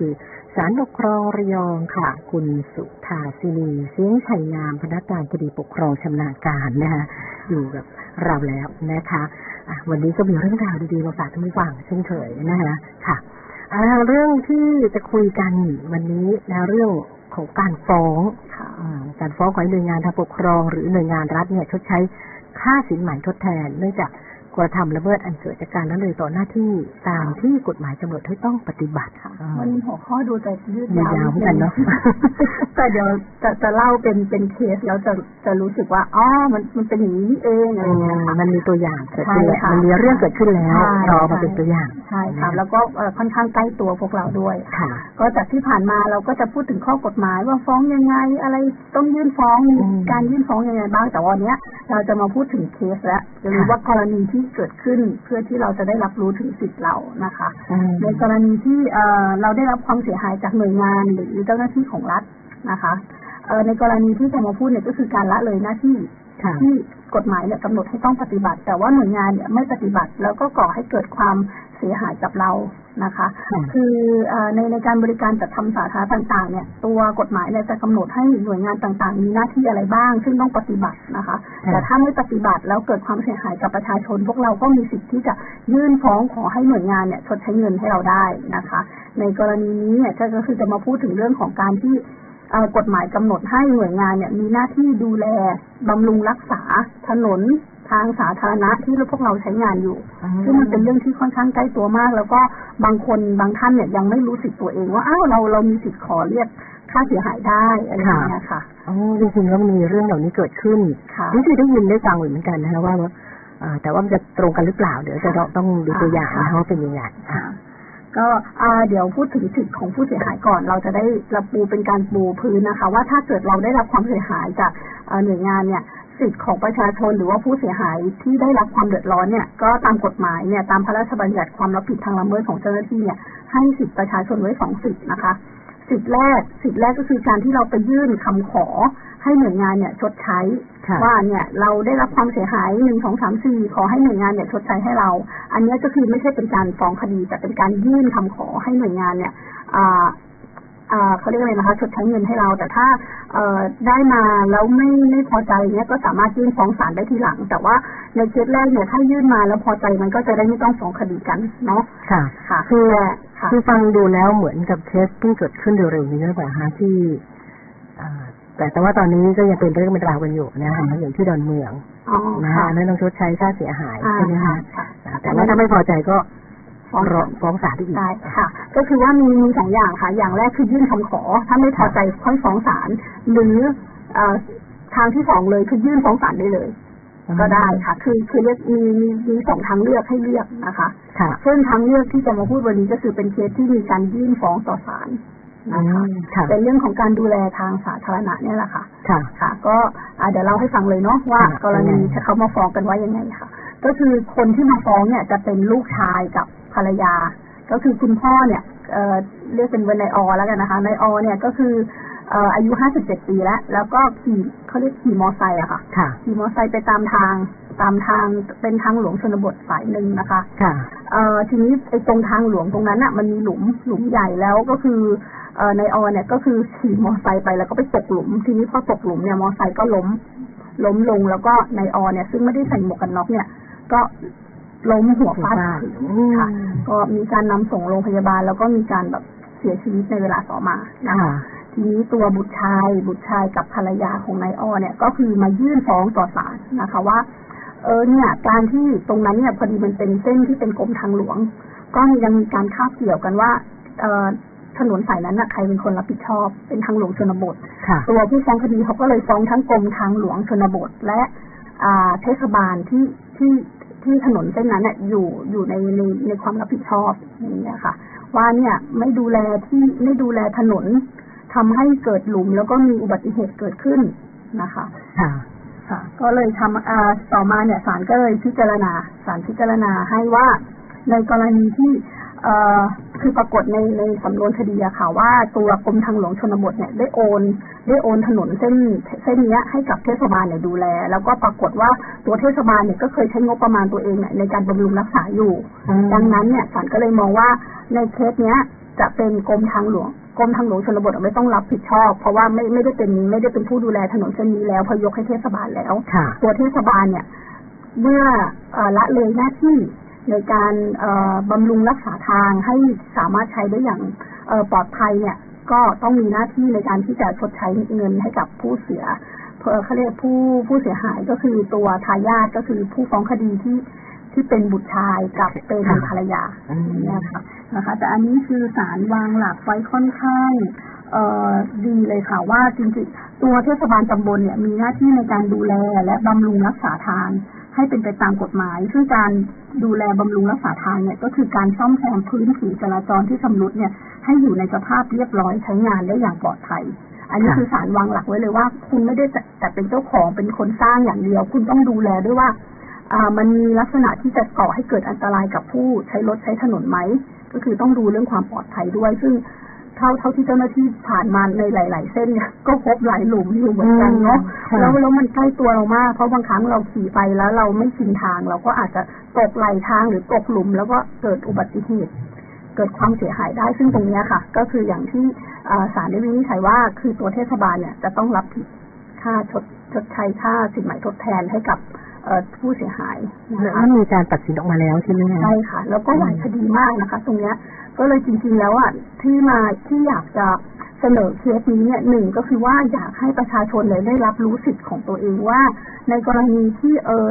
คือศาลปกครองระยองค่ะ คุณสุธาสินีเสียงชัยงามพนักงานคดีปกครองชำนาญการนะคะอยู่กับเราแล้วนะคะะวันนี้ก็มีเรื่องราวดีๆมาฝากท่านผู้ฟังเช่นเคยนะคะค่ะเรื่องที่จะคุยกันวันนี้นะเรื่องของการฟ้องการฟ้องของหน่วยงานทางปกครอง หรือหน่วยงานรัฐเนี่ยชดใช้ค่าสินไหมทดแทน เนื่องจาก กระทำละเมิดอันเกิดจากการละเลยต่อหน้าที่ตามที่กฎหมายกำหนดให้ต้องปฏิบัติค่ะอ่าวันนี้หัวข้อดูจะยืดมียาวยาวเหมือนกันเนาะแต่เดี๋ยวจะจะเล่าเป็นเป็นเคสแล้วจะจะรู้สึกว่าอ๋อมันมันเป็นอย่างนี้นี่เองอะไรอย่างเงี้ยค่ะมันมีตัวอย่างเกิดขึ้นแล้วใช่ค่ะมันมีเรื่องเกิดขึ้นแล้วใช่รอมาเป็นตัวอย่างใช่ค่ะแล้วก็เอ่อค่อนข้างใกล้ตัวพวกเราด้วยค่ะ ก็จากที่ผ่านมาเราก็จะพูดถึงข้อกฎหมายว่าฟ้องยังไงอะไรต้องยื่นฟ้องมีอืมการยื่นฟ้องยังไงบ้างแต่วันเนี้ยเราจะมาพูดถึงเคสแล้วหรือค่ะว่ากรณีที่เกิดขึ้นเพื่อที่เราจะได้รับรู้ถึงสิทธิ์เรานะคะอืมในกรณีที่เอ่อเราได้รับความเสียหายจากหน่วยงานหรือเจ้าหน้าที่ของรัฐนะคะเอ่อในกรณีที่จะมาพูดเนี่ยก็คือการละเลยหน้าที่ค่ะ ที่กฎหมายเนี่ยกำหนดให้ต้องปฏิบัติ แต่ว่าหน่วยงานเนี่ยไม่ปฏิบัติ แล้วก็ก่อให้เกิดความเสียหายกับเรานะคะค่ะคือเอ่อในในการบริการจัดทำสาธารณะต่างๆเนี่ยตัวกฎหมายเนี่ยจะกำหนดให้หน่วยงานต่างๆ มีหน้าที่อะไรบ้าง ซึ่งต้องปฏิบัตินะคะ แต่ถ้าไม่ปฏิบัติแล้วเกิดความเสียหายกับประชาชน พวกเราก็มีสิทธิ์ที่จะยื่นฟ้องขอให้หน่วยงานเนี่ยชดใช้เงินให้เราได้นะคะ ในกรณีนี้เนี่ยก็คือจะมาพูดถึงเรื่องของการที่เอ่อ กฎหมายกำหนดให้หน่วยงานเนี่ยมีหน้าที่ดูแลบำรุงรักษาถนนทางสาธารณะที่พวกเราใช้งานอยู่ซึ่งมันเป็นเรื่องที่ค่อนข้างใกล้ตัวมาก แล้วก็บางคนบางท่านเนี่ยยังไม่รู้สิทธิ์ตัวเองว่าอ้าวเราเรามีสิทธิ์ขอเรียกค่าเสียหายได้อะไรอย่างเงี้ยค่ะอ๋อจริงๆแล้วมันมีเรื่องเหล่านี้เกิดขึ้นค่ะนี่คือได้ยินได้ฟังเหมือนกันนะคะว่าอ่าแต่ว่ามันจะตรงกันหรือเปล่าเดี๋ยวจะต้องต้องดูตัวอย่างนะคะว่าเป็นยังไงอะค่ะ ก็เดี๋ยวพูดถึงสิทธิ์ของผู้เสียหายก่อน เราจะได้ระปูเป็นการปูพื้นนะคะ ว่าถ้าเกิดเราได้รับความเสียหายจากหน่วยงานเนี่ยสิทธิ์ของประชาชนหรือว่าผู้เสียหายที่ได้รับความเดือดร้อนเนี่ยก็ตามกฎหมายเนี่ยตามพระราชบัญญัติความรับผิดทางละเมิดของเจ้าหน้าที่เนี่ยให้สิทธิประชาชนไว้สองสิทธินะคะ สิทธิแรกสิทธิแรกก็คือการที่เราไปยื่นคำขอ ให้หน่วยงานเนี่ยชดใช้ค่ะว่าเนี่ยเราได้รับความเสียหายหนึ่งสองสามสี่ขอให้หน่วยงานเนี่ยชดใช้ให้เรา อันเนี้ยก็คือไม่ใช่เป็นการฟ้องคดี แต่เป็นการยื่นคำขอให้หน่วยงานเนี่ยอ่าอ่าเขาเรียกอะไรนะคะชดใช้เงินให้เรา แต่ถ้าเอ่อได้มาแล้วไม่ไม่พอใจเนี่ยก็สามารถยื่นฟ้องศาลได้ทีหลัง แต่ว่าในเคสแรกเนี่ยถ้ายื่นมาแล้วพอใจมันก็จะได้ไม่ต้องฟ้องคดีกันเนาะค่ะค่ะคือแต่ค่ะคือฟังดูแล้วเหมือนกับเคสเพิ่งเกิดขึ้นเร็วๆนี้หรือเปล่าฮะที่อ่า แต่แต่ว่าตอนนี้ก็ยังเป็นเรื่องเป็นราวกันอยู่นะคะอย่างที่ดอนเมืองอ๋อนะค่ะคะนั่นต้องชดใช้ค่าเสียหายอ่าใช่ไหมคะค่ะแต่ว่าถ้าไม่พอใจก็ฟ้องรอศาลฟ้องศาลได้อีกได้ค่ะ ก็คือว่ามีมีสองอย่างค่ะ อย่างแรกคือยื่นคำขอ ถ้าไม่พอใจค่อยฟ้องศาลหรือเอ่อทางที่สองเลยคือยื่นฟ้องศาลได้เลย ก็ได้ค่ะ คือคือเลือกมีมีมีสองทางเลือกให้เลือกนะคะค่ะซึ่งทางเลือกที่จะมาพูดวันนี้ก็คือเป็นเคสที่มีการยื่นฟ้องต่อศาลอื นะคะมค่ะเป็นเรื่องของการดูแลทางสาธารณะเนี่ยแหละค่ะค่ะค่ะก็อ่าเดี๋ยวเล่าให้ฟังเลยเนาะว่าค่ะกรณียังไงเขามาฟ้องกันว่ายังไงค่ะ ก็คือคนที่มาฟ้องเนี่ยจะเป็นลูกชายกับภรรยา ก็คือคุณพ่อเนี่ยเอ่อเรียกเป็นเวนายอแล้วกันนะคะนายอเนี่ยก็คือเอ่ออายุ57ปีแล้ว แล้วก็ขี่เขาเรียกขี่มอไซค์อะค่ะค่ะ ขี่มอไซค์ไปตามทาง ตามทางเป็นทางหลวงชนบทสายหนึ่งนะคะ ค่ะเอ่อทีนี้ไอ้ตรงทางหลวงตรงนั้นน่ะมันมีหลุมหลุมใหญ่แล้วก็คือ เอ่อนายอเนี่ยก็คือขี่มอไซค์ไปแล้วก็ไปตกหลุม ทีนี้พอตกหลุมเนี่ยมอไซค์ก็ล้ม ล้มลงแล้วก็นายอเนี่ย ซึ่งไม่ได้ใส่หมวกกันน็อกเนี่ย ก็ล้มหัวฟาดพื้นค่ะ ก็มีการนำส่งโรงพยาบาล แล้วก็มีการแบบเสียชีวิตในเวลาต่อมานะคะค่ะทีนี้ตัวบุตรชายบุตรชายกับภรรยาของนายอ้อเนี่ย ก็คือมายื่นฟ้องต่อศาลนะคะว่า เออเนี่ย การที่ตรงนั้นเนี่ยพอดีมันเป็นเส้นที่เป็นกรมทางหลวง ก็มียังมีการคาบเกี่ยวกันว่า เออ ถนนสายนั้นน่ะใครเป็นคนรับผิดชอบ เป็นทางหลวงชนบทค่ะตัวผู้ฟ้องคดีเขาก็เลยฟ้องทั้งกรมทางหลวงชนบท และอ่าเทศบาลที่ที่ที่ถนนเส้นนั้นเนี่ยอยู่อยู่ในในในความรับผิดชอบอย่างเงี้ยค่ะว่าเนี่ยไม่ดูแลที่ไม่ดูแลถนนทำให้เกิดหลุมแล้วก็มีอุบัติเหตุเกิดขึ้นนะคะค่ะค่ะ ก็เลยทำอ่าต่อมาเนี่ยศาลก็เลยพิจารณาศาลพิจารณาให้ว่าในกรณีที่เอ่อ คือปรากฏในในสำนวนคดีอะค่ะ ว่าตัวกรมทางหลวงชนบทเนี่ยได้โอน ได้โอนถนนเส้นเส้นเนี้ยให้กับเทศบาลเนี่ยดูแล แล้วก็ปรากฏว่าตัวเทศบาลเนี่ยก็เคยใช้งบประมาณตัวเองเนี่ยในการบำรุงรักษาอยู่ ดังนั้นเนี่ยศาลก็เลยมองว่าในเคสเนี้ยจจะเป็นกรมทางหลวงกรมทางหลวงชนบทไม่ต้องรับผิดชอบ เพราะว่าไม่ไม่ได้เป็นไม่ได้เป็นผู้ดูแลถนนเส้นนี้แล้วเพอยกให้เทศบาลแล้วค่ะตัวเทศบาลเนี่ยเมื่อเอ่อละเลยหน้าที่ ในการเอ่อบำรุงรักษาทางให้สามารถใช้ได้อย่างเอ่อปลอดภัยเนี่ย ก็ต้องมีหน้าที่ในการที่จะชดใช้เงินให้กับผู้เสียเอ่อเขาเรียกผู้ผู้เสียหายก็คือตัวทายาทก็คือผู้ฟ้องคดีที่ที่เป็นบุตรชายกับเป็นค่ะภรรยาอืมเนี่ยค่ะนะคะ แต่อันนี้คือสารวางหลักไว้ค่อนข้างเอ่อดีเลยค่ะว่าจริงๆ ตัวเทศบาลตำบลเนี่ยมีหน้าที่ในการดูแลและบำรุงรักษาทาง ให้เป็นไปตามกฎหมาย ซึ่งการดูแลบำรุงรักษาทางเนี่ยก็คือการซ่อมแซมพื้นผิวจราจรที่ชำรุดเนี่ยให้อยู่ในสภาพเรียบร้อยใช้งานได้อย่างปลอดภัย อันนี้คือสารวางหลักไว้เลยว่า คุณไม่ได้แต่เป็นเจ้าของเป็นคนสร้างอย่างเดียว คุณต้องดูแลด้วยว่ามันมีลักษณะที่จะก่อให้เกิดอันตรายกับผู้ใช้รถใช้ถนนไหม ก็คือต้องดูเรื่องความปลอดภัยด้วย ซึ่ง เท่าเท่าที่เจ้าหน้าที่ผ่านมาในหลาย ๆ เส้นเนี่ยก็พบหลายหลุมอยู่เหมือนกันเนาะค่ะแล้วแล้วมันใกล้ตัวเรามาก เพราะบางครั้งเราขี่ไปแล้วเราไม่ชินทาง เราก็อาจจะตกไหลทางหรือตกหลุม แล้วก็เกิดอุบัติเหตุเกิดความเสียหายได้ซึ่งตรงเนี้ยค่ะ ก็คืออย่างที่อ่าศาลได้วินิจฉัยว่าคือตัวเทศบาลเนี่ยจะต้องรับผิดค่าชดชดใช้ค่าสินไหมทดแทนให้กับเอ่อผู้เสียหายนะแล้วคะมันมีการตัดสินออกมาแล้วใช่ไหมคะใช่ค่ะ แล้วก็หลายคดีมากนะคะ ตรงเนี้ย ก็เลยจริงๆแล้วอะที่มาที่อยากจะเสนอเคสนี้เนี่ยหนึ่งก็คือว่าอยากให้ประชาชนเลยได้รับรู้สิทธิ์ของตัวเองว่า ในกรณีที่เออ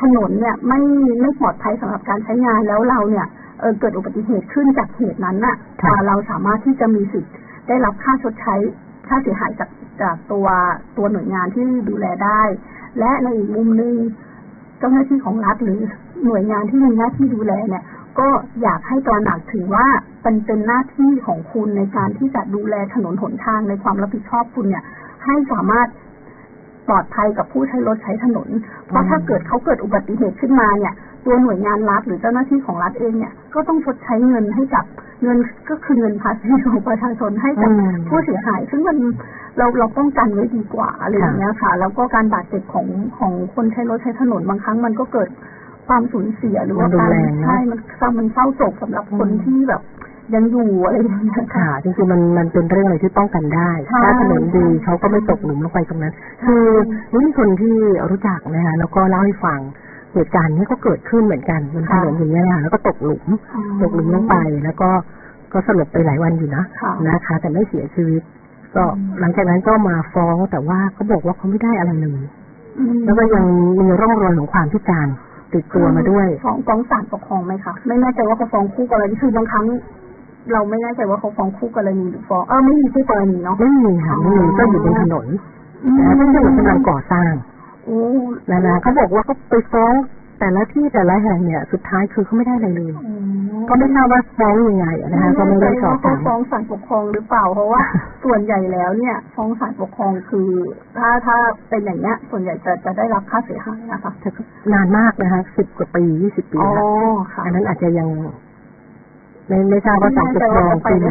ถนนเนี่ยไม่ไม่ปลอดภัยสำหรับการใช้งานแล้วเราเนี่ยเออเกิดอุบัติเหตุขึ้นจากเหตุนั้นน่ะค่ะอ่าเราสามารถที่จะมีสิทธิ์ได้รับค่าชดใช้ค่าเสียหายจากจากตัวตัวหน่วยงานที่ดูแลได้ และในอีกมุมหนึ่งเจ้าหน้าที่ของรัฐหรือหน่วยงานที่มีหน้าที่ดูแลเนี่ย ก็อยากให้ตระหนักถึงว่าเป็นเป็นหน้าที่ของคุณในการที่จะดูแลถนนหนทางในความรับผิดชอบคุณเนี่ย ให้สามารถปลอดภัยกับผู้ใช้รถใช้ถนน เพราะถ้าเกิดเขาเกิดอุบัติเหตุขึ้นมาเนี่ย ตัวหน่วยงานรัฐหรือเจ้าหน้าที่ของรัฐเองเนี่ย ก็ต้องชดใช้เงินให้กับเงินก็คือเงินภาษีของประชาชนให้กับอืมผู้เสียหาย ซึ่งมันเราเราป้องกันไว้ดีกว่าอะไรอย่างเงี้ยค่ะ แล้วก็การบาดเจ็บของของคนใช้รถใช้ถนนบางครั้งมันก็เกิด ความสูญเสียหรือว่ามันรุนการแรงเนอะใช่มันมันเศร้าโศกสำหรับคนอืมที่แบบยังอยู่อะไรอย่างเงี้ยค่ะจริงๆมันมันเป็นเรื่องอะไรที่ป้องกันได้ใช่ถ้าถนนดีเขาก็ไม่ตกหลุมลงไปตรงนั้น คือนี่มีคนที่รู้จักนะคะแล้วก็เล่าให้ฟังเหตุการณ์นี้ก็เกิดขึ้นเหมือนกันบนถนนอย่างนี้ยนะคะแล้วก็ตกหลุมตกหลุมลงไปแล้วก็ก็สลบไปหลายวันอยู่นะค่ะนะคะ แต่ไม่เสียชีวิต ก็อืมหลังจากนั้นก็มาฟ้องแต่ว่าเขาบอกว่าเขาไม่ได้อะไรเลยอืมแล้วก็ยังมีร่องรอยของความพิการ ติดตัวมาด้วยฟ้องฟ้องศาลปกครองไหมคะไม่แน่ใจว่าเขาฟ้องคู่กรณีคือบางครั้ง เราไม่แน่ใจว่าเขาฟ้องคู่กรณีหรือฟ้องเออไม่มีคู่กรณีเนาะไม่มีค่ะไม่มีอ๋อก็อยู่บนถนนอืมนะเป็นถนนกำลังก่อสร้างโอ้นะนะเขาบอกว่าเขาไปฟ้อง แต่ละที่แต่ละแห่งเนี่ย สุดท้ายคือเขาไม่ได้อะไรเลยก็ไม่ทราบว่าฟ้องยังไงนะคะก็ไม่ได้สอบเขาถามฟ้องศาลปกครองหรือเปล่า เพราะว่า ส่วนใหญ่แล้วเนี่ยฟ้องศาลปกครองคือ ถ้าถ้าเป็นอย่างเนี้ย ส่วนใหญ่จะจะได้รับค่าเสียหายนะคะแต่ก็นานมากนะคะสิบกว่าปียี่สิบปีอ๋อแล้วค่ะอันนั้นอาจจะยัง ไม่ไม่ทราบว่าศาลปกครองปีไหน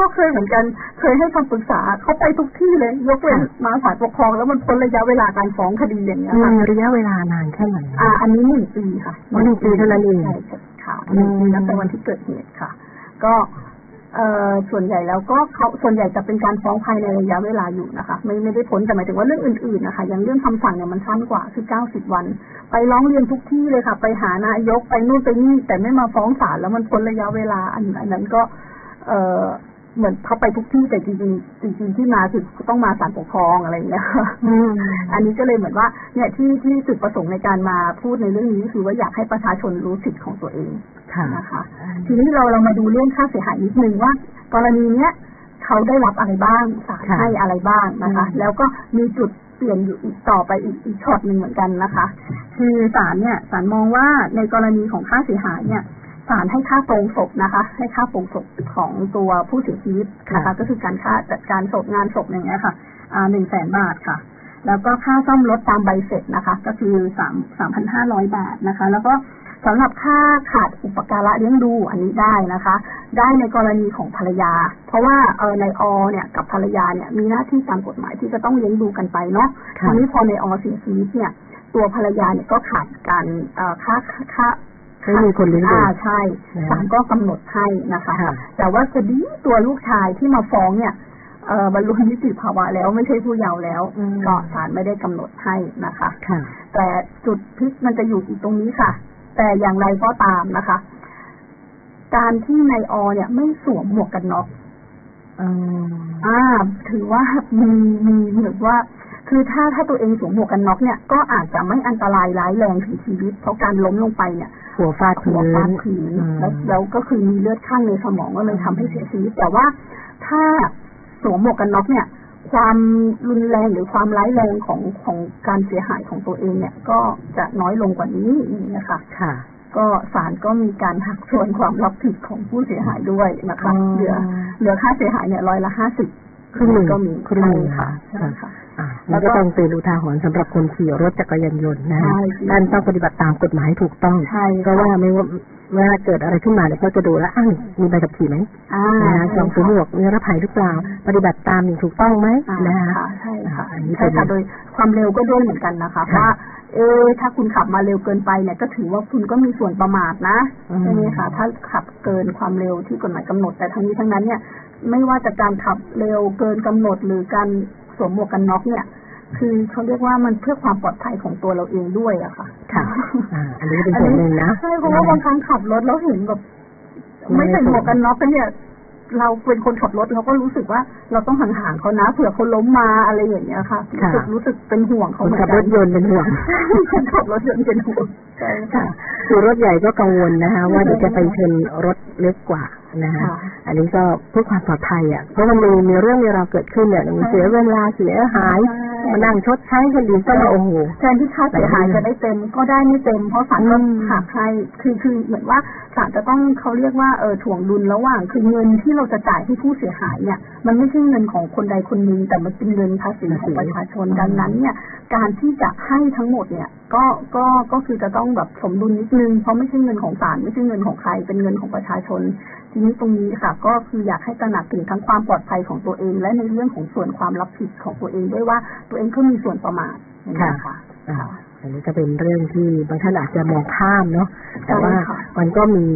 ก็เคยเหมือนกัน เคยให้คำปรึกษาเขาไปทุกที่เลย ยกเว้นค่ะมาศาลปกครอง แล้วมันพ้นระยะเวลาการฟ้องคดีอย่างเงี้ยมีค่ะระยะเวลานานแค่ไหนอ่า อันนี้หนึ่งปีค่ะอ๋อหนึ่งปีเท่านั้นเองใช่ค่ะอืหมนึ่งปีนับแต่วันที่เกิดเหตุค่ะ ก็เอ่อส่วนใหญ่แล้วก็เขาส่วนใหญ่จะเป็นการฟ้องภายในระยะเวลาอยู่นะคะ ไม่ไม่ได้พ้นแต่หมายถึงว่าเรื่องอื่นๆนะคะอย่างเรื่องคำสั่งเนี่ยมันสั้นกว่าคือเก้าสิบวัน ไปร้องเรียนทุกที่เลยค่ะ ไปหานายกไปนู่นไปนี่แต่ไม่มาฟ้องศาลแล้วมันพ้นระยะเวลาอันอันนั้นก็ เอ่อ เหมือนเขาไปทุกที่แต่จริงๆจริงๆที่มาคือต้องมาศาลปกครองอะไรอย่างเงี้ยค่ะอืมอันนี้ก็เลยเหมือนว่า เนี่ยที่ที่จุดประสงค์ในการมาพูดในเรื่องนี้คือว่าอยากให้ประชาชนรู้สิทธิ์ของตัวเองค่ะนะคะทีนี้เราเรามาดูเรื่องค่าเสียหายนิดนึงว่า กรณีเนี้ยเขาได้รับอะไรบ้างศาลค่ะให้อะไรบ้างนะคะอืมแล้วก็มีจุดเปลี่ยนอยู่อีกต่อไปอีกอีกช็อตหนึ่งเหมือนกันนะคะ คือศาลเนี่ยศาลมองว่าในกรณีของค่าเสียหายเนี่ย ศาลให้ค่าโปรงศพนะคะ ให้ค่าโปรงศพของตัวผู้เสียชีวิตนะคะค่ะก็คือการค่าจัดการศพงานศพอย่างเงี้ยค่ะอ่าหนึ่งแสนบาทค่ะ แล้วก็ค่าซ่อมรถตามใบเสร็จนะคะ ก็คือสามสามพันห้าร้อยบาทนะคะ แล้วก็สำหรับค่าขาดอุปการะเลี้ยงดูอันนี้ได้นะคะ ได้ในกรณีของภรรยา เพราะว่าเออในอเนี่ยกับภรรยาเนี่ยมีหน้าที่ตามกฎหมายที่จะต้องเลี้ยงดูกันไปเนาะค่ะทีนี้พอในอเสียชีวิตเนี่ยตัวภรรยาเนี่ยก็ขาดการเอ่อค่าค่า ไม่มีคนเลี้ยงดูอ่าใช่นะศาลก็กำหนดให้นะคะค่ะแต่ว่าคดีตัวลูกชายที่มาฟ้องเนี่ยเออบรรลุนิติภาวะแล้วไม่ใช่ผู้เยาว์แล้วอืมก็ศาลไม่ได้กำหนดให้นะคะค่ะแต่จุดพลิกมันจะอยู่อีกตรงนี้ค่ะ แต่อย่างไรก็ตามนะคะ การที่นายอเนี่ยไม่สวมหมวกกันน็อกอืมอ่าถือว่ามีมีเหมือนว่า คือถ้าถ้าตัวเองสวมหมวกกันน็อกเนี่ยก็อาจจะไม่อันตรายร้ายแรงถึงชีวิต เพราะการล้มลงไปเนี่ยหัวฟาดหัพื้วนฟาดพื้นอืมแล้วแล้วก็คือมีเลือดข้างในสมองก็เลยทำให้เสียชีวิต แต่ว่าถ้าสวมหมวกกันน็อกเนี่ย ความรุนแรงหรือความร้ายแรงของของการเสียหายของตัวเองเนี่ย ก็จะน้อยลงกว่านี้อย่างนี้ยค่ะค่ะ ก็ศาลก็มีการหักส่วนความรับผิดของผู้เสียหายด้วยนะคะอ๋อเหลือเหลือค่าเสียหายเนี่ยร้อยละห้าสิบครึ่งหนึ่งก็มีครึ่งหนึ่งใช่ค่ะค่ะใช่ค่ะอ่า แล้แล้ววก็ก็ต้องเตือนอุทาหรณ์สำหรับคนขี่รถจักรยานยนต์นะฮะใช่ค่ะท่านต้องปฏิบัติตามกฎหมายให้ถูกต้องใช่เพราะว่าไม่ว่าเวลาเกิดอะไรขึ้นมาเนี่ยก็จะดูแล้วอ้าวมีใบขับขี่ไหมอ่านะฮะสองสวมหมวกมีรับภัยหรือเปล่า ปฏิบัติตามอย่างถูกต้องไหมอ่านะฮะค่ะใช่ค่ะอันนี้ใช่ค่ะเป็นโดยความเร็วก็ด้วยเหมือนกันนะคะค่ะว่าเออถ้าคุณขับมาเร็วเกินไปเนี่ยก็ถือว่าคุณก็มีส่วนประมาทนะอืมใช่ไหมคะถ้าขับเกินความเร็วที่กฎหมายกำหนด แต่ทั้งนี้ทั้งนั้นเนี่ย ไม่ว่าจะการขับเร็วเกินกำหนดหรือการสวมหมวกกันน็อกเนี่ย คือเขาเรียกว่ามันเพื่อความปลอดภัยของตัวเราเองด้วยอะค่ะ ค่ะอ่าอันนี้เป็นส่วนหนึ่งนะใช่เพราะว่าบางครั้งขับรถแล้วเห็นแบบไม่ไม่ใส่หมวกกันน็อกกันเนี่ยเราเป็นคนขับรถเราก็รู้สึกว่าเราต้องห่างๆเขานะเผื่อเขาล้มมาอะไรอย่างเงี้ยค่ะรู้ค่ะสึกรู้สึกเป็นห่วงคเขานเหมือนขับกัรถยนต์เป็นห่วงคนขับรถยนต์เป็นห่วงใช่ค่ะค่ะคือรถใหญ่ก็กังวลนะคะ ว่าเดี๋ยวจะไปชนรถเล็กกว่านะคะค่ะอันนี้ก็เพื่อความปลอดภัยอะเพราะมันมีมีเรื่องมีราวเกิดขึ้นเนี่ยมันเสียเวลาเสียหาย มานั่งชดใช้คนอื่นก็มาโอ้โหแทนที่ค่าเสียหายจะได้เต็มก็ได้ไม่เต็ม เพราะศาลก็อืมหักให้คือคือเหมือนว่าศาลจะต้องเขาเรียกว่าเออถ่วงดุลระหว่างคือเงินที่เราจะจ่ายให้ผู้เสียหายเนี่ยมันไม่ใช่เงินของคนใดคนหนึ่งแต่มันเป็นเงินภาษีของประชาชนดังนั้นเนี่ย การที่จะให้ทั้งหมดเนี่ย ก็ก็ก็คือจะต้องแบบสมดุลนิดนึงเพราะไม่ใช่เงินของศาลไม่ใช่เงินของใครเป็นเงินของประชาชน ทีนี้ตรงนี้ค่ะ ก็คืออยากให้ตระหนักถึงทั้งความปลอดภัยของตัวเอง และในเรื่องของส่วนความรับผิดของตัวเองด้วยว่าตัวเองก็มีส่วนประมาทอย่างนี้ยค่ะอ่าค่ะอันนี้ก็เป็นเรื่องที่บางท่านอาจจะมองข้ามเนาะแต่ว่าใช่ค่ะมันก็มี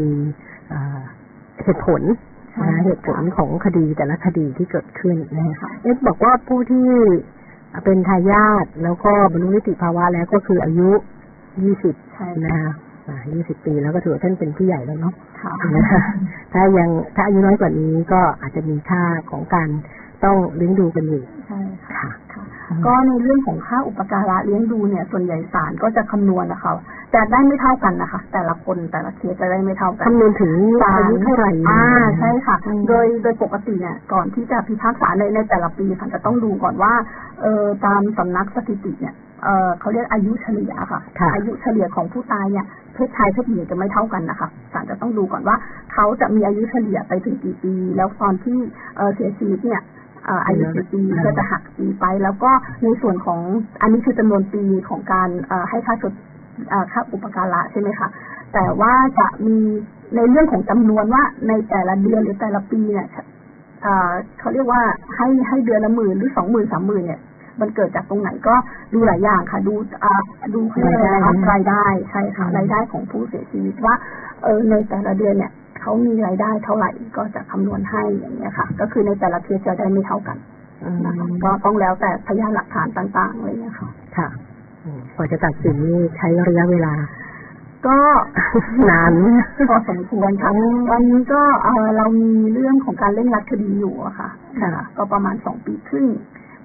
เอ่อเหตุผลใช่ นะค่ะเหตุผลของคดีแต่ละคดีที่เกิดขึ้นนะค่ะเอ็ดบอกว่าผู้ที่เป็นทายาทแล้วก็บรรลุนิติภาวะแล้วก็คืออายุยี่สิบใช่นะคะยี่สิบปีแล้วก็ถือว่าท่านเป็นผู้ใหญ่แล้วเนาะค่ะนะคะถ้ายังถ้าอายุน้อยกว่านี้ก็อาจจะมีค่าของการต้องเลี้ยงดูกันอยู่ใช่ค่ะค่ะค่ะก็ในเรื่องของค่าอุปการะเลี้ยงดูเนี่ย ส่วนใหญ่ศาลก็จะคำนวณนะคะ แต่ได้ไม่เท่ากันนะคะ แต่ละคนแต่ละเคสจะได้ไม่เท่ากันคำนวณถึงอายุเท่าไหร่อ่าใช่ค่ะอืมโดยโดยปกติเนี่ยก่อนที่จะพิพากษาในในแต่ละปีค่ะจะต้องดูก่อนว่าเออตามสำนักสถิติเนี่ยเออเขาเรียกอายุเฉลี่ยค่ะค่ะ อายุเฉลี่ยของผู้ตายเนี่ยเพศชายเพศหญิงจะไม่เท่ากันนะคะศาลจะต้องดูก่อนว่าเขาจะมีอายุเฉลี่ยไปถึงกี่ปี แล้วตอนที่เออเสียชีวิตเนี่ยเอ่ออายุกี่ปีก็จะหักปีไป แล้วก็ในส่วนของอันนี้คือจำนวนปีของการเอ่อให้ค่าชดเอ่อ ค่าอุปการะใช่ไหมคะแต่ว่าจะมีในเรื่องของจำนวนว่าในแต่ละเดือนหรือแต่ละปีเนี่ยเอ่อเขาเรียกว่าให้ให้เดือนละหมื่นหรือสองหมื่นสามหมื่นเนี่ยมันเกิดจากตรงไหนก็ดูหลายอย่างค่ะ ดูอ่าดูเขาเรียกอะไรนะคะรายได้ใช่ค่ะรายได้ของผู้เสียชีวิตว่าเออในแต่ละเดือนเนี่ยเขามีรายได้เท่าไหร่ก็จะคำนวณให้อย่างเงี้ยค่ะ ก็คือในแต่ละเคสจะได้ไม่เท่ากันอืมนะคะก็ต้องแล้วแต่พยานหลักฐานต่างๆอะไรเงี้ยค่ะค่ะอืม กว่าจะตัดสินนี่ใช้ระยะเวลา ก็นานพอสมควรค่ะวันนี้ก็เออเรามีเรื่องของการเร่งรัดคดีอยู่อะค่ะค่ะ ก็ประมาณสองปีครึ่ง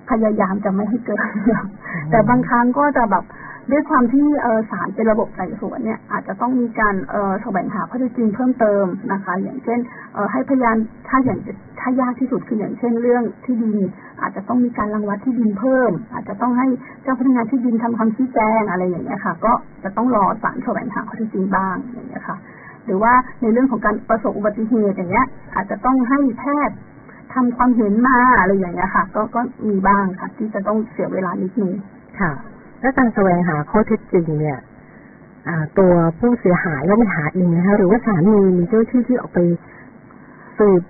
พยายามจะไม่ให้เกิดเรื่องแต่บางครั้งก็จะแบบ ด้วยความที่เออศาลเป็นระบบไต่สวนเนี่ยอาจจะต้องมีการเออแสวงหาข้อเท็จจริงเพิ่มเติมนะคะ อย่างเช่นเออให้พยานถ้าอย่างถ้ายากที่สุดคืออย่างเช่นเรื่องที่ดิน อาจจะต้องมีการรังวัดที่ดินเพิ่ม อาจจะต้องให้เจ้าพนักงานที่ดินทำคำชี้แจงอะไรอย่างเงี้ยค่ะ ก็จะต้องรอศาลแสวงหาข้อเท็จจริงบ้างอย่างเงี้ยค่ะ หรือว่าในเรื่องของการประสบอุบัติเหตุอย่างเงี้ย อาจจะต้องให้แพทย์ทำความเห็นมาอะไรอย่างเงี้ยค่ะ ก็ก็มีบ้างค่ะ ที่จะต้องเสียเวลานิดนึงค่ะ แล้วการแสวงหาข้อเท็จจริงเนี่ยตัวผู้เสียหายต้องไปหาเองนะคะหรือว่าศามีมีเจ้าที่ที่ออกไปสืบ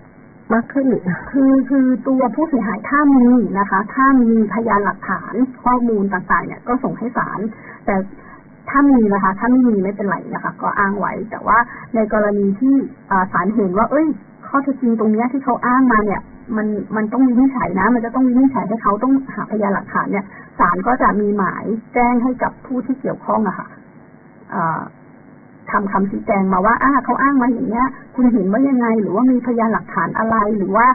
มากขึ้นหรือคือคือตัวผู้เสียหายถ้ามีนะคะ ถ้ามีพยานหลักฐานข้อมูลต่างๆ เนี่ย ก็ส่งให้ศาลแต่ถ้ามีนะคะถ้าไม่มีไม่เป็นไรนะคะ ก็อ้างไว้ แต่ว่าในกรณีที่ศาลเห็นว่า เอ้ย ข้อเท็จจริงตรงนี้ที่เขาอ้างมาเนี่ย มันมันต้องวินิจฉัยนะ มันจะต้องวินิจฉัยให้เขาต้องหาพยานหลักฐานเนี่ย ศาลก็จะมีหมายแจ้งให้กับผู้ที่เกี่ยวข้องอะค่ะอ่าทำคำชี้แจงมาว่าอ่าเขาอ้างมาอย่างเนี้ย คุณเห็นว่ายังไง หรือว่ามีพยานหลักฐานอะไร หรือว่า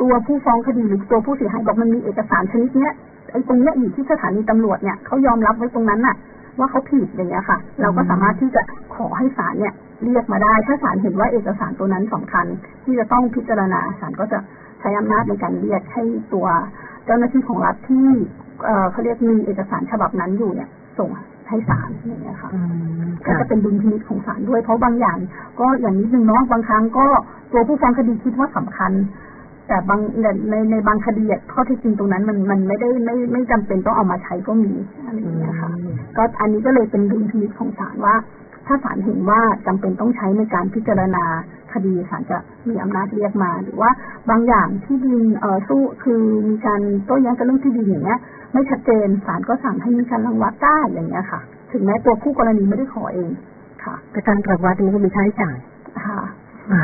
ตัวผู้ฟ้องคดีหรือตัวผู้เสียหายบอกมันมีเอกสารชนิดเนี้ยไอ้ตรงเนี้ยอยู่ที่สถานีตำรวจเนี่ยเขายอมรับไว้ตรงนั้นน่ะ ว่าเขาผิดอย่างเงี้ยค่ะ เราก็สามารถที่จะขอให้ศาลเนี่ย เรียกมาได้ ถ้าศาลเห็นว่าเอกสารตัวนั้นสำคัญ ที่จะต้องพิจารณาศาลก็จะใช้อำนาจในการเรียกให้ตัว เจ้าหน้าที่ของรัฐที่เอ่อเขาเรียกมีเอกสารฉบับนั้นอยู่เนี่ยส่งให้ศาลอย่างเงี้ยค่ะอืมก็ค่ะจะเป็นดุลพินิจของศาลด้วยเพราะบางอย่าง ก็อย่างนิดนึงเนาะบางครั้งก็ตัวผู้ฟ้องคดีคิดว่าสำคัญ แต่บางในในในบางคดีอะข้อเท็จจริงตรงนั้นมันมันไม่ได้ไม่ไม่จำเป็นต้องเอามาใช้ก็มีอะไรอย่างเงี้ยค่ะ ก็อันนี้ก็เลยเป็นดุลพินิจของศาลว่า ถ้าศาลเห็นว่าจำเป็นต้องใช้ในการพิจารณาคดีศาลจะมีอำนาจเรียกมา หรือว่าบางอย่างที่ดินเอ่อสู้คือมีการโต้แย้งกันเรื่องที่ดินอย่างเงี้ย ไม่ชัดเจนศาลก็สั่งให้มีการรังวัดได้อย่างเงี้ยค่ะ ถึงแม้ตัวผู้กรณีไม่ได้ขอเองค่ะแต่การประวัตินี้ก็มีค่าใช้จ่ายค่ะอ่า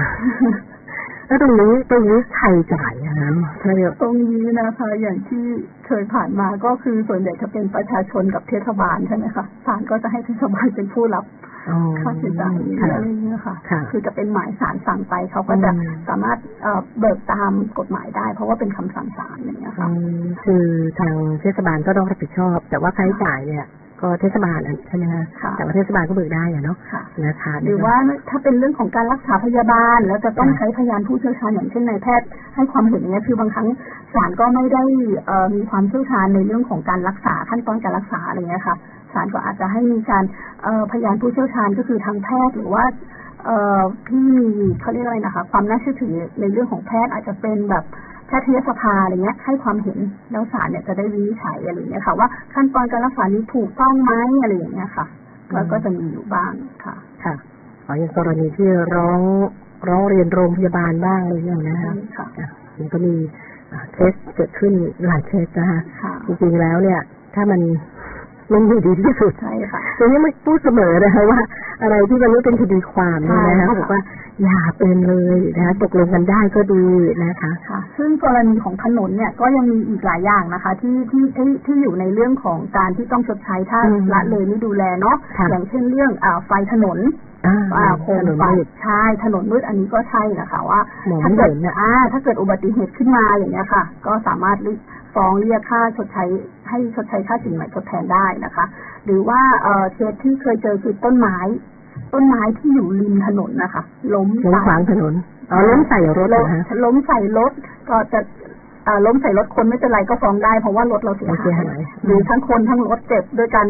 แล้วตรงนี้ตรงนี้ใครจ่ายอะคะถ้าเยอะตรงนี้นะคะอย่างที่เคยผ่านมาก็คือส่วนใหญ่จะเป็นประชาชนกับเทศบาลใช่ไหมคะศาลก็จะให้เทศบาลเป็นผู้รับอ๋อค่าใช้จ่ายนี้ค่ะอะไรอย่างเงี้ยค่ะค่ะ คือจะเป็นหมายสารสั่งไปเขาก็จะอืมสามารถเอ่อเบิกตามกฎหมายได้ เพราะว่าเป็นคำสั่งศาลอย่างเงี้ยอืค่ะมคือทางเทศบาลก็ต้องรับผิดชอบ แต่ว่าค่าใช้จ่ายเนี่ย ก็เทศบาลอะใช่ไหมคะค่ะแต่ว่าเทศบาลก็เบิกได้อะเนาะค่ะนะคะหรือว่าถ้าเป็นเรื่องของการรักษาพยาบาล แล้วจะต้องใช้พยานผู้เชี่ยวชาญอย่างเช่นนายแพทย์ให้ความเห็นอย่างเงี้ยคือบางครั้งศาลก็ไม่ได้เอ่อมีความเชี่ยวชาญในเรื่องของการรักษาขั้นตอนการรักษาอะไรเงี้ยค่ะศาลก็อาจจะให้มีการเอ่อพยานผู้เชี่ยวชาญก็คือทางแพทย์หรือว่าเอ่อที่มีเขาเรียกอะไรนะคะ ความน่าเชื่อถือในเรื่องของแพทย์อาจจะเป็นแบบ แพทยสภาอะไรเงี้ยให้ความเห็นแล้วศาลเนี่ยจะได้วินิจฉัยอะไรเงี้ยค่ะ ว่าขั้นตอนการรักษานี้ถูกต้องไหมอะไรอย่างเงี้ยค่ะก็ก็จะมีอยู่บ้างค่ะ ค่ะอ๋ออย่างกรณีที่ร้องร้องเรียนโรงพยาบาลบ้างอะไรอย่างเงี้ยนะใช่คะค่ะอะมันก็มีอ่าเคสเกิดขึ้นหลายเคสนะคะค่ะจริงๆแล้วเนี่ย ถ้ามัน มันอยู่ดีที่สุดใช่ค่ะตรงนี้ไม่พูดเสมอนะคะว่า อะไรที่มันไม่เป็นคดีความเนี่ยนะใช่คะค่ะบอกว่าอย่าเป็นเลยนะคะตกลงกันได้ก็ดีนะคะค่ะ ซึ่งกรณีของถนนเนี่ยก็ยังมีอีกหลายอย่างนะคะ ที่ที่ที่ที่อยู่ในเรื่องของการที่ต้องชดใช้ถ้าอืมละเลยไม่ดูแลเนาะค่ะอย่างเช่นเรื่องอ่าไฟถนนอ่าอ่าโคมถนนไฟมืดใช่ถนนมืดอันนี้ก็ใช่นะคะว่าหมอถ้าไม่เกิดเห็นน่ะอ่าถ้าเกิดอุบัติเหตุขึ้นมาอย่างเงี้ยค่ะ ก็สามารถ ฟ้องเรียกค่าชดใช้ให้ชดใช้ค่าสินใหม่ทดแทนได้นะคะ หรือว่าเอ่อเคสที่เคยเจอคือต้นไม้ ต้นไม้ที่อยู่ริมถนนนะคะ ล้มล้มขวางถนนอ๋อล้มใส่รถล้มนะคะล้มใส่รถก็จะเอ่อล้มใส่รถคนไม่เป็นไรก็ฟ้องได้เพราะว่ารถเราเสียเสียหาหายยหรือทั้งคนทั้งรถเจ็บด้วยกัน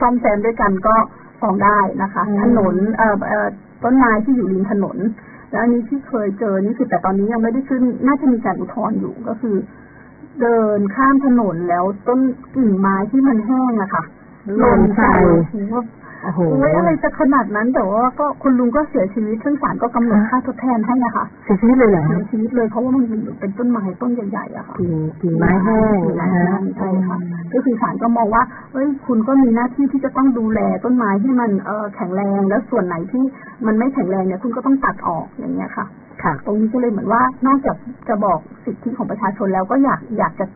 ซ่อมแซมด้วยกันก็ฟ้องได้นะคะอืมถนนเอ่อเอ่อต้นไม้ที่อยู่ริมถนน แล้วอันนี้ที่เคยเจอนี่คือแต่ตอนนี้ยังไม่ได้ขึ้นน่าจะมีการอุทธรณ์อยู่ก็คือ เดินข้ามถนนแล้วต้นกิ่งไม้ที่มันแห้งอะค่ะหล่นใส่ว่าโอ้โหโอ้ยอะไรจะขนาดนั้นแต่ว่าก็คุณลุงก็เสียชีวิตซึ่งศาลก็กำหนดค่าทดแทนให้นะคะเสียชีวิตเลยเหรอเสีคะยชีวิตเลยเพราะว่ามันเป็นต้นไม้ต้นใหญ่ๆอะค่ะกิ่งกิ่งไม้แห้งกิ่งไม้นะแห้คะงใช่ค่ะก็คือศาลก็มองว่าเอ้ยคุณก็มีหน้าที่ที่จะต้องดูแลต้นไม้ให้มันเออแข็งแรงแล้วส่วนไหนที่มันไม่แข็งแรงเนี่ยคุณก็ต้องตัดออกอย่างเงี้ยค่ะค่ะ ตรงนี้ก็เลยเหมือนว่า นอกจากจะบอกสิทธิของประชาชนแล้วก็อยากอยากจะ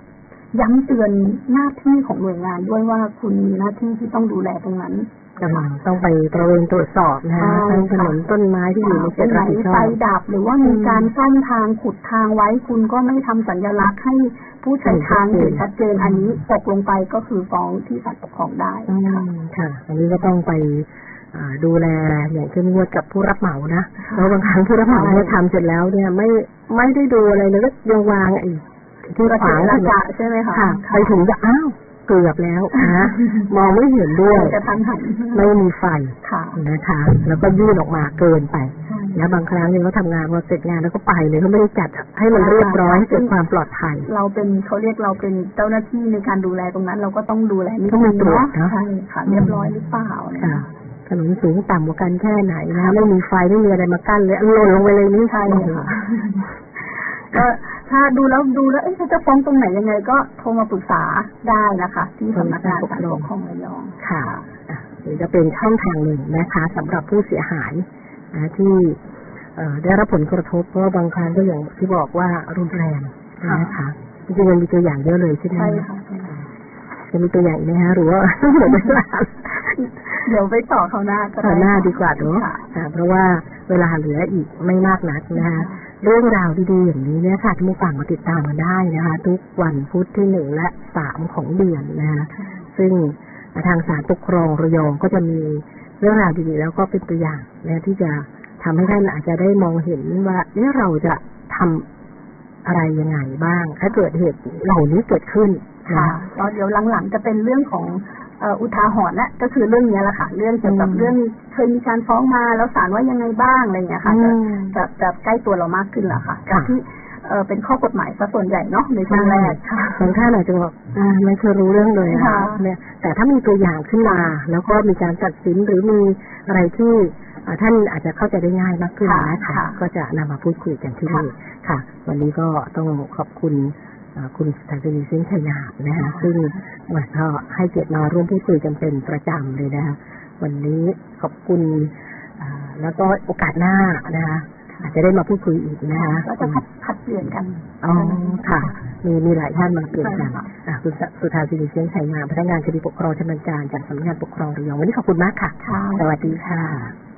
ย้ำเตือนหน้าที่ของหน่วยงานด้วยว่าคุณมีหน้าที่ที่ต้องดูแลตรงนั้นกำลังต้องไปตระเวนตรวจสอบนะใช่คะทั้งถนนต้นไม้ที่อยู่ในเขตรตงไหนรับผิดชอไฟบดับหรือว่ามีการซ่อมทางขุดทางไว้ คุณก็ไม่ทำสัญลักษณ์ให้ผู้ใช้ทางเห็นชัดเจนอันนี้ตกลงไปก็คือฟ้องที่ศาลปกครองได้อืค่ะมค่ะอันนี้ก็ต้องไปอ่า ดูแลอย่างเข้มงวดกับผู้รับเหมานะค่ะเพราะบางครั้งผู้รับเหมาใช่เนี่ยทำเสร็จแล้วเนี่ยไม่ไม่ได้ดูอะไรเลยก็ยังวางไอ้ที่ระขวางระถนกะนใช่ไหมคะค่ะไปถึงจะอ้าวเกือบแล้วนะมองไม่เห็นด้วยจะทันหันไม่มีไฟค่ะนะคะ แล้วก็ยื่นออกมาเกินไปใช่แล้วบางครั้งเนี่ยเขาทำงานพอเสร็จงานแล้วก็ไปเลยเขาไม่ได้จัดให้มันเรียบร้อยให้เกิดความปลอดภัย เราเป็นเขาเรียกเราเป็นเจ้าหน้าที่ในการดูแลตรงนั้น เราก็ต้องดูแลนิดต้องนึมีงตรวจเนาะเนอะใช่ค่ะเรียบร้อยหรือเปล่า อะไรค่ะเงี้ยถนนสูงต่ำกว่ากันแค่ไหนนะไม่มีไฟไม่มีอะไรมากั้นเลยหล่นลงไปเลยนี่ใช่ค่ะก็ถ้าดูแล้วดูแล้วเอ๊ะจะฟ้องตรงไหนยังไง ก็โทรมาปรึกษาได้นะคะ ที่สำนักงานศาลปกครองระยองค่ะอะหรือจะเป็นช่องทางหนึ่งนะคะสำหรับผู้เสียหายนะที่เอ่อได้รับผลกระทบเพราะว่าบางครั้งก็อย่างที่บอกว่ารุนแรงนะคะจริงๆมันมีตัวอย่างเยอะเลยใช่ไหมใช่ค่ะจะมีตัวอย่างอีกไหมฮะหรือว่าหมดเวลา เดี๋ยวไปต่อเขาวหน้าก็ต่อหน้าค่ะดีกว่าเนอะค่ะค่ะเพราะว่าเวลาเหลืออีกไม่มากนักนะคะเรื่องราวดีๆอย่างนี้เนี่ยค่ะที่มูฟังมาติดตามกันได้นะคะ ทุกวันพุธที่หนึ่งและสามของเดือนนะคะซึ่งทางสารปกครองระยองก็จะมีเรื่องราวดีๆแล้วก็เป็นตัวอย่างนะที่จะทำให้ท่านอาจจะได้มองเห็นว่าเนี่ยเราจะทำอะไรยังไงบ้าง ถ้าเกิดเหตุเหล่านี้เกิดขึ้นค่ะนะก็เดี๋ยวหลังๆจะเป็นเรื่องของเอ่ออุทาหรณ์และก็คือเรื่องเนี้ยแหละค่ะ เรื่องเกี่ยวกับอืมเรื่องเคยมีการฟ้องมาแล้วศาลว่ายังไงบ้างอะไรอย่างเงี้ยค่ะอืจะมจะจะใกล้ตัวเรามากขึ้นแล้วค่ะค่ะจากที่เอ่อเป็นข้อกฎหมายซะส่วนใหญ่เนาะในช่วงแรกค่ะบางท่านอาจจะบอกอ่าไม่เคยรู้เรื่องเลยอะค่ะเนี่ยแต่ถ้ามีตัวอย่างขึ้นมา แล้วก็มีการตัดสินหรือมีอะไรที่อ่าท่านอาจจะเข้าใจได้ง่ายมากขึ้นค่ะนะคะค่ะก็จะนำมาพูดคุยกันที่นี่ค่ะ วันนี้ก็ต้องขอบคุณอ่า คุณสถานีเส้นชัยนาทนะคะซึ่งวันก็ให้เกียรติมาร่วมพูดคุยกันเป็นประจำเลยนะคะวันนี้ขอบคุณอ่าแล้วก็โอกาสหน้านะคะอาจจะได้มาพูดคุยอีกนะคะก็จะผัดผัดเปลี่ยนกันอ๋อค่ะ มีมีหลายท่านมาเปลี่ยนกันใช่ค่ะอะคุณสสุธาสิริเชียงชัยงามพนักงานคดีปกครองชำนาญการจากสำนักงานปกครองระยองวันนี้ขอบคุณมากค่ะค่ะสวัสดีค่ะ